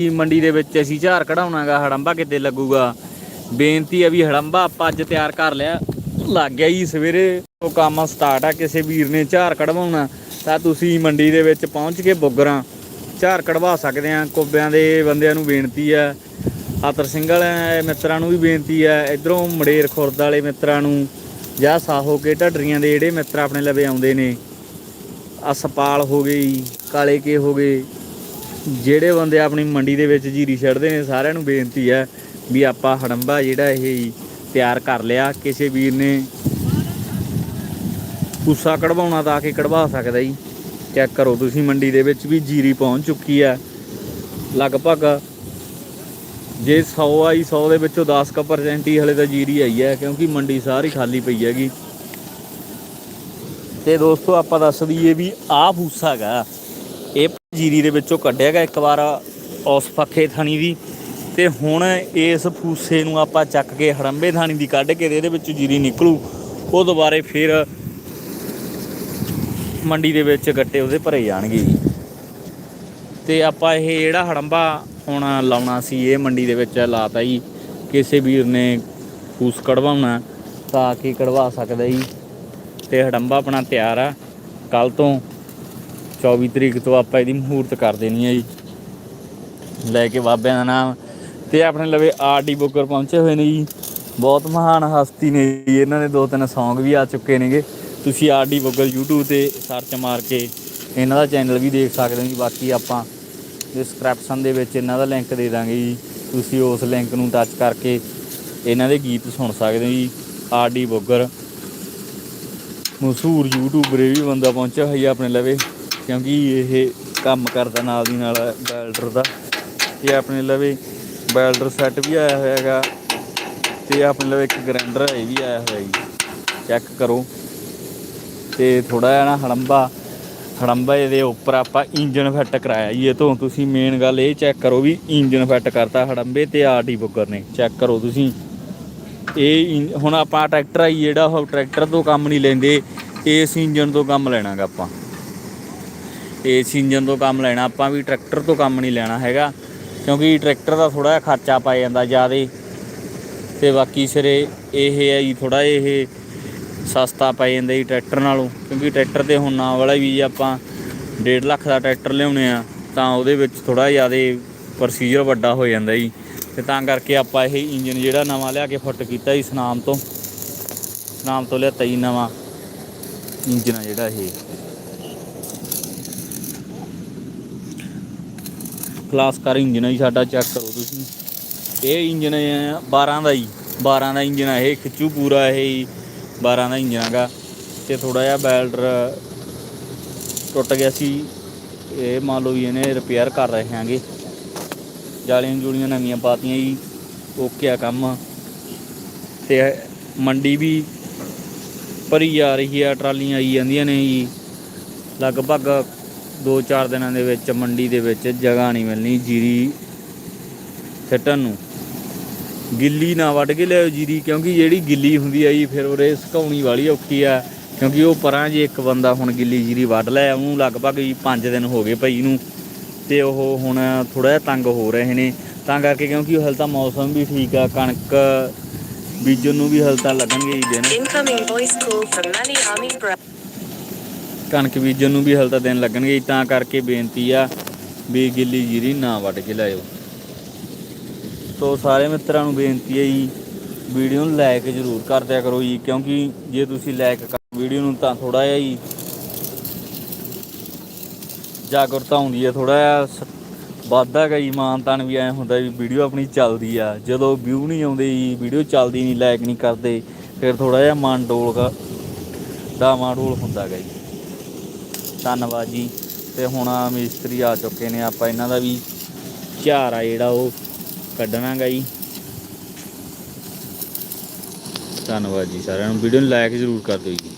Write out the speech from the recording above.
ਜੀ ਮੰਡੀ ਦੇ ਵਿੱਚ ਅਸੀਂ ਝਾਰ ਕਢਾਉਣਾਗਾ, ਹੜੰਬਾ ਕਿਤੇ ਲੱਗੂਗਾ। ਬੇਨਤੀ ਆ ਵੀ ਹੜੰਬਾ ਆਪਾਂ ਅੱਜ ਤਿਆਰ ਕਰ ਲਿਆ। ਲੱਗ ਗਿਆ ਜੀ ਸਵੇਰੇ। ਉਹ ਕੰਮ ਸਟਾਰਟ ਆ, ਕਿਸੇ ਵੀਰ ਨੇ ਝਾਰ ਕਢਵਾਉਣਾ। ਤਾਂ ਤੁਸੀਂ ਮੰਡੀ ਦੇ ਵਿੱਚ ਪਹੁੰਚ ਕੇ ਬੁੱਗਰਾਂ, ਝਾਰ ਕਢਵਾ ਸਕਦੇ ਆ। ਕੋਬਿਆਂ ਦੇ ਬੰਦਿਆਂ ਨੂੰ ਬੇਨਤੀ ਆ। ਆਤਰ ਸਿੰਘ ਵਾਲੇ ਮਿੱਤਰਾਂ ਨੂੰ ਵੀ ਬੇਨਤੀ ਆ। ਇਧਰੋਂ ਮੜੇਰ ਖੁਰਦ ਵਾਲੇ ਮਿੱਤਰਾਂ ਨੂੰ ਜਾਂ ਸਾਹੋ ਕੇ ਢੱਡਰੀਆਂ ਦੇ ਜਿਹੜੇ ਮਿੱਤਰ ਆਪਣੇ ਲਵੇ ਆਉਂਦੇ ਨੇ। ਅਸਪਾਲ ਹੋ ਗਈ, ਕਾਲੇ ਕੇ ਹੋ ਗਏ। ਜਿਹੜੇ ਬੰਦੇ ਆਪਣੀ ਮੰਡੀ ਦੇ ਵਿੱਚ ਜੀਰੀ ਛੱਡਦੇ ਨੇ, ਸਾਰਿਆਂ ਨੂੰ ਬੇਨਤੀ ਹੈ ਵੀ ਆਪਾਂ ਹੜੰਬਾ ਜਿਹੜਾ ਇਹ ਤਿਆਰ ਕਰ ਲਿਆ। ਕਿਸੇ ਵੀਰ ਨੇ ਪੂਸਾ ਕਢਵਾਉਣਾ ਤਾਂ ਆ ਕੇ ਕਢਵਾ ਸਕਦਾ ਜੀ। ਚੈੱਕ ਕਰੋ ਤੁਸੀਂ, ਮੰਡੀ ਦੇ ਵਿੱਚ ਵੀ ਜੀਰੀ ਪਹੁੰਚ ਚੁੱਕੀ ਹੈ। ਲਗਭਗ ਜੇ 100 ਆਈ 100 ਦੇ ਵਿੱਚੋਂ 10% ਹੀ ਹਲੇ ਤਾਂ ਜੀਰੀ ਆਈ ਹੈ, ਕਿਉਂਕਿ ਮੰਡੀ ਸਾਰੀ ਖਾਲੀ ਪਈ ਹੈਗੀ। ਤੇ ਦੋਸਤੋ, ਆਪਾਂ ਦੱਸ ਦਈਏ ਵੀ ਆਹ ਫੂਸਾ ਗਾ ਇਹ ਜੀਰੀ ਦੇ ਵਿੱਚੋਂ ਕੱਢਿਆ ਗਿਆ ਇੱਕ ਵਾਰ ਉਸ ਪੱਖੇ ਥਣੀ ਦੀ। ਤੇ ਹੁਣ ਇਸ ਫੂਸੇ ਨੂੰ ਆਪਾਂ ਚੱਕ ਕੇ ਹੜੰਬੇ ਥਾਣੀ ਦੀ ਕੱਢ ਕੇ ਤੇ ਇਹਦੇ ਵਿੱਚ ਜੀਰੀ ਨਿਕਲੂ। ਉਹ ਦੁਬਾਰੇ ਫਿਰ ਮੰਡੀ ਦੇ ਵਿੱਚ ਗੱਟੇ ਉਹਦੇ ਭਰੇ ਜਾਣਗੇ ਜੀ। ਤੇ ਆਪਾਂ ਇਹ ਜਿਹੜਾ ਹੜੰਬਾ ਹੁਣ ਲਾਉਣਾ ਸੀ, ਇਹ ਮੰਡੀ ਦੇ ਵਿੱਚ ਲਾਤਾ ਜੀ। ਕਿਸੇ ਵੀਰ ਨੇ ਫੂਸ ਕਢਵਾਉਣਾ ਤਾਂ ਕਿ ਕਢਵਾ ਸਕਦਾ ਜੀ। ਤੇ ਹੜੰਬਾ ਆਪਣਾ ਤਿਆਰ ਆ। ਕੱਲ ਤੋਂ 24 ਤਰੀਕ ਤੋਂ ਆਪਾਂ ਇਹਦੀ ਮਹੂਰਤ ਕਰ ਦੇਣੀ ਹੈ ਜੀ। ਲੈ ਕੇ ਬਾਬਿਆਂ ਦਾ ਨਾਮ। ਤੇ ਆਪਣੇ ਲਵੇ ਆਰਡੀ ਬੁੱਕਰ ਪਹੁੰਚੇ ਹੋਏ ਨੇ ਜੀ। ਬਹੁਤ ਮਹਾਨ ਹਸਤੀ ਨੇ ਜੀ। ਇਹਨਾਂ ਦੇ ਦੋ ਤਿੰਨ ਸੌਂਗ ਵੀ ਆ ਚੁੱਕੇ ਨੇਗੇ। ਤੁਸੀਂ ਆਰਡੀ ਬੁੱਕਰ YouTube ਤੇ ਸਰਚ ਮਾਰ ਕੇ ਇਹਨਾਂ ਦਾ ਚੈਨਲ ਵੀ ਦੇਖ ਸਕਦੇ ਹੋ ਜੀ। ਬਾਕੀ ਆਪਾਂ ਡਿਸਕ੍ਰਿਪਸ਼ਨ ਦੇ ਵਿੱਚ ਇਹਨਾਂ ਦਾ ਲਿੰਕ ਦੇ ਦਾਂਗੇ ਜੀ। ਤੁਸੀਂ ਉਸ ਲਿੰਕ ਨੂੰ ਟੱਚ ਕਰਕੇ ਇਹਨਾਂ ਦੇ ਗੀਤ ਸੁਣ ਸਕਦੇ ਹੋ ਜੀ। ਆਰਡੀ ਬੁੱਗਰ ਮਸ਼ਹੂਰ ਯੂਟਿਊਬਰ ਵੀ ਬੰਦਾ ਪਹੁੰਚਿਆ ਹੋਇਆ ਆਪਣੇ ਲਵੇ। ਕਿਉਂਕਿ ਇਹ ਕੰਮ ਕਰਦਾ ਨਾਲ ਦੀ ਨਾਲ ਬੈਲਡਰ ਦਾ। ਤੇ ਆਪਣੇ ਲਵੇ ਬੈਲਡਰ ਸੈੱਟ ਵੀ ਆਇਆ ਹੋਇਆ ਹੈਗਾ ਤੇ ਆਪਣੇ ਲਵੇ ਇੱਕ ਗ੍ਰਾਈਂਡਰ ਇਹ ਵੀ ਆਇਆ ਹੋਇਆ ਜੀ। ਚੈੱਕ ਕਰੋ। ਤੇ ਥੋੜਾ ਜਿਹਾ ਨਾ ਹੜੰਬਾ ਹੜੰਬਾ ਇਹਦੇ ਉੱਪਰ ਆਪਾਂ ਇੰਜਨ ਫਿੱਟ ਕਰਾਇਆ ਜੀ। ਇਹ ਤੋਂ ਤੁਸੀਂ ਮੇਨ ਗੱਲ ਇਹ ਚੈੱਕ ਕਰੋ ਵੀ ਇੰਜਨ ਫਿੱਟ ਕਰਤਾ ਹੜੰਬੇ ਤੇ ਆਰਟੀ ਬੁੱਗਰ ਨੇ। ਚੈੱਕ ਕਰੋ ਤੁਸੀਂ। ਇਹ ਇੰ- ਹੁਣ ਆਪਾਂ ਟਰੈਕਟਰ ਆ ਜਿਹੜਾ ਉਹ ਟਰੈਕਟਰ ਤੋਂ ਕੰਮ ਨਹੀਂ ਲੈਂਦੇ, ਇਸ ਇੰਜਨ ਤੋਂ ਕੰਮ ਲੈਣਾਗਾ ਆਪਾਂ। ਇਸ ਇੰਜਨ ਤੋਂ ਕੰਮ ਲੈਣਾ, ਆਪਾਂ ਵੀ ਟਰੈਕਟਰ ਤੋਂ ਕੰਮ ਨਹੀਂ ਲੈਣਾ ਹੈਗਾ, ਕਿਉਂਕਿ ਟਰੈਕਟਰ ਦਾ ਥੋੜਾ ਜਿਹਾ ਖਰਚਾ ਪੈ ਜਾਂਦਾ ਜ਼ਿਆਦਾ। ਤੇ ਬਾਕੀ ਸਿਰੇ ਇਹ ਹੈ ਜੀ ਥੋੜਾ ਇਹ ਸਸਤਾ ਪੈ ਜਾਂਦਾ ਜੀ ਟਰੈਕਟਰ ਨਾਲੋਂ, ਕਿਉਂਕਿ ਟਰੈਕਟਰ ਤੇ ਹੁਣ ਨਾ ਵਾਲਾ ਵੀ ਜੇ ਆਪਾਂ 1.5 ਲੱਖ ਦਾ ਟਰੈਕਟਰ ਲਿਆਉਣੇ ਆ, ਤਾਂ ਉਹਦੇ ਵਿੱਚ ਥੋੜਾ ਜ਼ਿਆਦਾ ਪ੍ਰੋਸੀਜਰ ਵੱਡਾ ਹੋ ਜਾਂਦਾ ਜੀ। ਤੇ ਤਾਂ ਕਰਕੇ ਆਪਾਂ ਇਹ ਇੰਜਨ ਜਿਹੜਾ ਨਵਾਂ ਲਿਆ ਕੇ ਫਿੱਟ ਕੀਤਾ ਜੀ, ਸਨਾਮ ਤੋਂ। ਸਨਾਮ ਤੋਂ ਲਿਆਤਾ ਜੀ ਨਵਾਂ ਇੰਜਨ ਆ ਜਿਹੜਾ ਇਹ। ਕਲਾਸ ਕਰ ਇੰਜਨ ਹੈ ਜੀ, ਸਾਡਾ ਚੈੱਕ ਕਰੋ ਤੁਸੀਂ। ਇਹ ਇੰਜਨ ਹੈ 12 ਦਾ ਜੀ 12 ਦਾ ਇੰਜਨ ਹੈ ਇਹ ਖਿੱਚੂ ਪੂਰਾ ਇਹ ਜੀ 12 ਦਾ ਇੰਜਨ ਹੈਗਾ। ਤੇ ਥੋੜਾ ਜਿਹਾ ਬੈਲਡਰ ਟੁੱਟ ਗਿਆ ਸੀ। ਇਹ ਮੰਨ ਲਓ ਵੀ ਇਹਨੇ ਰਿਪੇਅਰ ਕਰ ਰਹੇ ਹਾਂਗੇ। ਜਾਲੀਆਂ ਜੁਲੀਆਂ ਨਵੀਆਂ ਪਾਤੀਆਂ ਜੀ ਓਕੇ ਆ ਕੰਮ। ਤੇ ਮੰਡੀ ਵੀ ਭਰੀ ਜਾ ਰਹੀ ਆ, ਟਰਾਲੀਆਂ ਆਈ ਜਾਂਦੀਆਂ ਨੇ ਜੀ। ਲਗਭਗ 2-4 ਦਿਨਾਂ ਦੇ ਵਿੱਚ ਮੰਡੀ ਦੇ ਵਿੱਚ ਜਗ੍ਹਾ ਨਹੀਂ ਮਿਲਣੀ ਜੀਰੀ ਸਿੱਟਣ ਨੂੰ। ਗਿੱਲੀ ਨਾ ਵੱਢ ਕੇ ਲਿਆਓ ਜੀਰੀ, ਕਿਉਂਕਿ ਜਿਹੜੀ ਗਿੱਲੀ ਹੁੰਦੀ ਆ ਜੀ, ਫਿਰ ਉਹਦੇ ਸੁਕਾਉਣੀ ਵਾਲੀ ਔਖੀ ਆ, ਕਿਉਂਕਿ ਉਹ ਪਰਾਂ ਜੇ ਇੱਕ ਬੰਦਾ ਹੁਣ ਗਿੱਲੀ ਜੀਰੀ ਵੱਢ ਲਿਆ ਉਹਨੂੰ ਲਗਭਗ ਜੀ 5 ਦਿਨ ਹੋ ਗਏ ਭਾਈ ਨੂੰ, ਤੇ ਉਹ ਹੁਣ ਥੋੜਾ ਜਿਹਾ ਤੰਗ ਹੋ ਰਹੇ ਨੇ। ਤਾਂ ਕਰਕੇ ਕਿਉਂਕਿ ਹਲ ਤਾਂ ਮੌਸਮ ਵੀ ਠੀਕ ਆ, ਕਣਕ ਬੀਜਣ ਨੂੰ ਵੀ ਹਲ ਤਾਂ ਲੱਗਣਗੇ ਹੀ ਦਿਨ। Incoming voice call from Mani Army ਕਣਕ ਬੀਜਣ ਨੂੰ ਵੀ ਹਲ ਤਾਂ ਦਿਨ ਲੱਗਣਗੇ ਜੀ, ਤਾਂ ਕਰਕੇ ਬੇਨਤੀ ਆ ਵੀ ਗਿੱਲੀ ਜੀਰੀ ਨਾ ਵੱਢ ਕੇ ਲਾਇਓ। ਸੋ ਸਾਰੇ ਮਿੱਤਰਾਂ ਨੂੰ ਬੇਨਤੀ ਹੈ ਜੀ ਵੀਡੀਓ ਨੂੰ ਲਾਇਕ ਜ਼ਰੂਰ ਕਰ ਦਿਆ ਕਰੋ ਜੀ ਕਿਉਂਕਿ ਜੇ ਤੁਸੀਂ ਲਾਈਕ ਕਰ ਵੀਡੀਓ ਨੂੰ ਤਾਂ ਥੋੜਾ ਜਿਹਾ ਜੀ ਜਾਗਰੂਕਤਾ ਹੁੰਦੀ ਹੈ ਥੋੜਾ ਜਿਹਾ ਸ- ਵੱਧਦਾ ਗਾ ਜੀ ਮਾਨ ਵੀ ਐ ਹੁੰਦਾ ਵੀ ਵੀਡੀਓ ਆਪਣੀ ਚੱਲਦੀ ਆ। ਜਦੋਂ ਵਿਊ ਨਹੀਂ ਆਉਂਦੇ ਜੀ ਵੀਡੀਓ ਚੱਲਦੀ ਨਹੀਂ ਲਾਈਕ ਨਹੀਂ ਕਰਦੇ ਫਿਰ ਥੋੜਾ ਜਿਹਾ ਮਨ ਡੋਲ ਦਾ ਡਾਵਾਂ ਡੋਲ ਹੁੰਦਾ ਗਾ ਜੀ। ਧੰਨਵਾਦ ਜੀ। ਤੇ ਹੁਣ ਮਿਸਤਰੀ ਆ ਚੁੱਕੇ ਨੇ, ਆਪਾਂ ਇਹਨਾਂ ਦਾ ਵੀ ਝਾਰ ਆ ਜਿਹੜਾ ਉਹ ਕੱਢਣਾ ਗਾ ਜੀ। ਧੰਨਵਾਦ ਜੀ ਸਾਰਿਆਂ ਨੂੰ। ਵੀਡੀਓ ਨੂੰ ਲਾਇਕ ਜ਼ਰੂਰ ਕਰ ਦਿਓ ਜੀ।